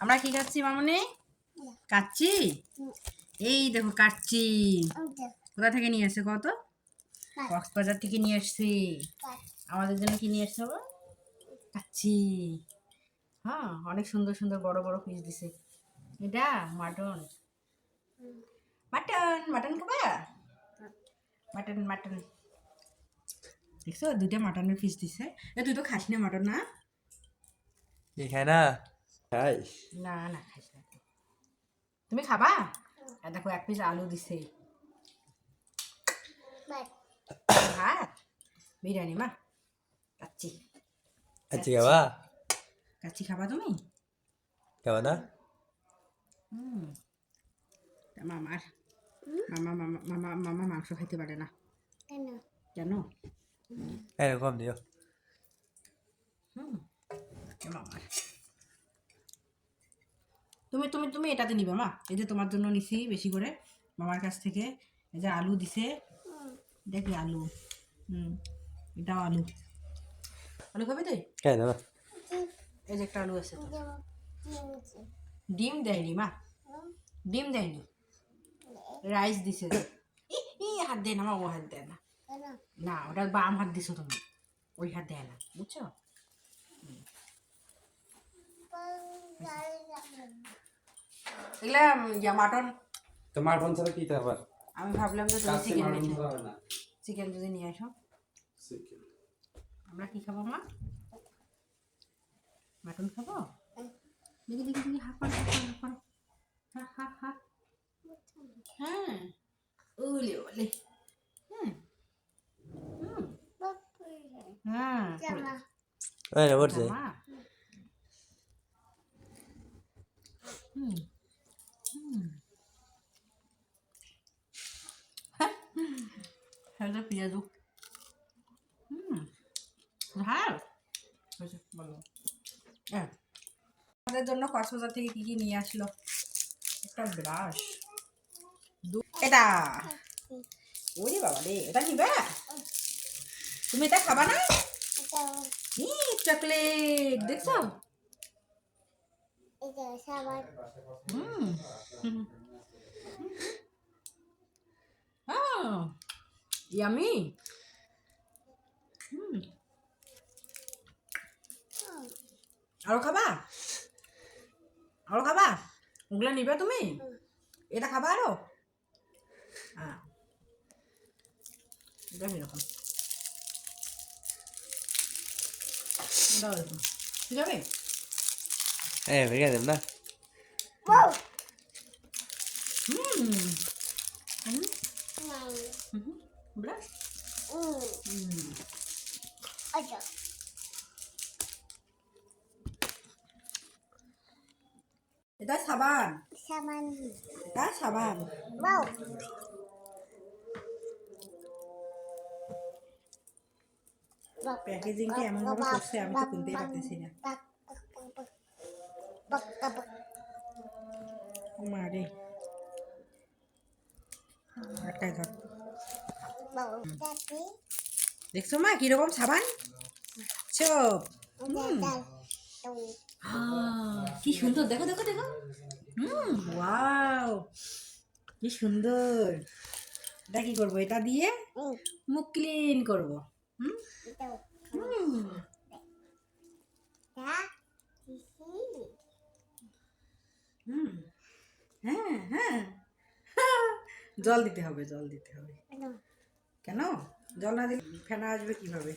আমরা কি খাচ্ছি মামনি? কাচ্ছি এই দেখো কাচ্ছি কোথা থেকে নিয়ে এসছে কত? কক্সবাজার থেকে নিয়ে এসছি। আমাদের জন্য কি নিয়ে এসছে বাবা কাচ্ছি হ্যাঁ অনেক সুন্দর সুন্দর বড় বড় পিস দিছে। এটা মাটন। মাটন মাটন খাবা? Mutton mutton. দেখছ দুইটা মাটনের পিস দিছে। এ তুই তো খাস না মাটন না? কি না? খাই না না খাইস না তুমি খাবা? আর দেখো এক পিস আলু দিছে। ভাত বিরিয়ানি মা। কাচ্চি। আচ্ছা খাবা? কাচ্চি খাবা তুমি? খাবা না? হুম। মামার মামা মামা মামা মামা মাংস খাইতে পারে না। কেন? এরকম দিও হুম এ মামার তুমি তুমি তুমি এটাতে নিবে মা। এই যে তোমার জন্য নিছি বেশি করে। মামার কাছ থেকে এই যে আলু দিছে। দেখি আলু। হুম এটাও আলু। আলু খাবি তুই? খাই না এই যে একটা আলু আছে তো। ডিম দেয়নি মা। ডিম দেয়নি। রাইস দিছে হাত দেয় না মা ও হাত দেয় না। না ওটা বাম হাত দিছো তুমি। ওই হাত দেয় না বুঝছ হুম। এগুলা ইয়া মাটন। তোমার ফোন ছাড়া কি খাবার? আমি ভাবলাম যে তুমি চিকেন মাটন নিয়ে চিকেন যদি নিয়ে আসো। চিকেন। আমরা কি খাব মা? মাটন খাব? দেখি দেখি দেখি হা করো হা করো, হা করো হা হা হা। হ্যাঁ ওলে ওলে। হুম। হুম। হ্যাঁ বলছে হুম। হ্যালো পেঁয়াজু হুম হ্যাঁ। হয়েছে, বলো হ্যাঁ। আমাদের জন্য কক্সবাজার থেকে কি কি নিয়ে আসলো? একটা ব্রাশ এটা। ওরে বাবা রে এটা নিবে? তুমি এটা খাবা না? চকলেট দেখছ? হুম হুম। আহ, ইয়ামি হুম আরও খাবা? আরও খাবা? ওগুলো নিবে তুমি? এটা খাবা আরও? হ্যাঁ। এটা এরকম আছে এই ভেঙে দেব না হুম। হুম। হুম। ব্রাশ হুম এটা সাবান এটা সাবান প্যাকেজিংটা এমন ভাবে করছে আমি তো কিনতেই পারতেছি না মারে একটাই ধর দেখছ মা, কীরকম সাবান? চপ। কি সুন্দর। দেখো দেখো দেখো। হুম, ওয়াও। কি সুন্দর। এটা কি করব? এটা দিয়ে মুখ ক্লিন করব। হুম। হ্যাঁ হ্যাঁ। জল দিতে হবে, জল দিতে হবে। কেন? জল না দিলে ফেনা আসবে কীভাবে?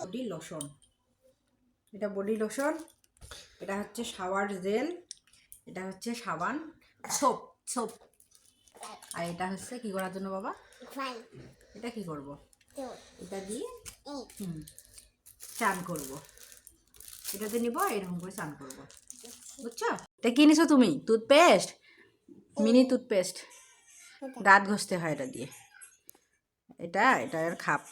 Body lotion. এটা বডি লোশন। এটা হচ্ছে শাওয়ার জেল। এটা হচ্ছে সাবান। সোপ সোপ আর এটা হচ্ছে কি করার জন্য বাবা? এটা কি করব? এটা দিয়ে, হুম, চান করব। এটাতে নিব, এরকম করে চান করব। বুঝছ? এটা কি নিছো তুমি? টুথপেস্ট মিনি টুথপেস্ট দাঁত ঘষতে হয় এটা দিয়ে। এটা এটা এর খাপ।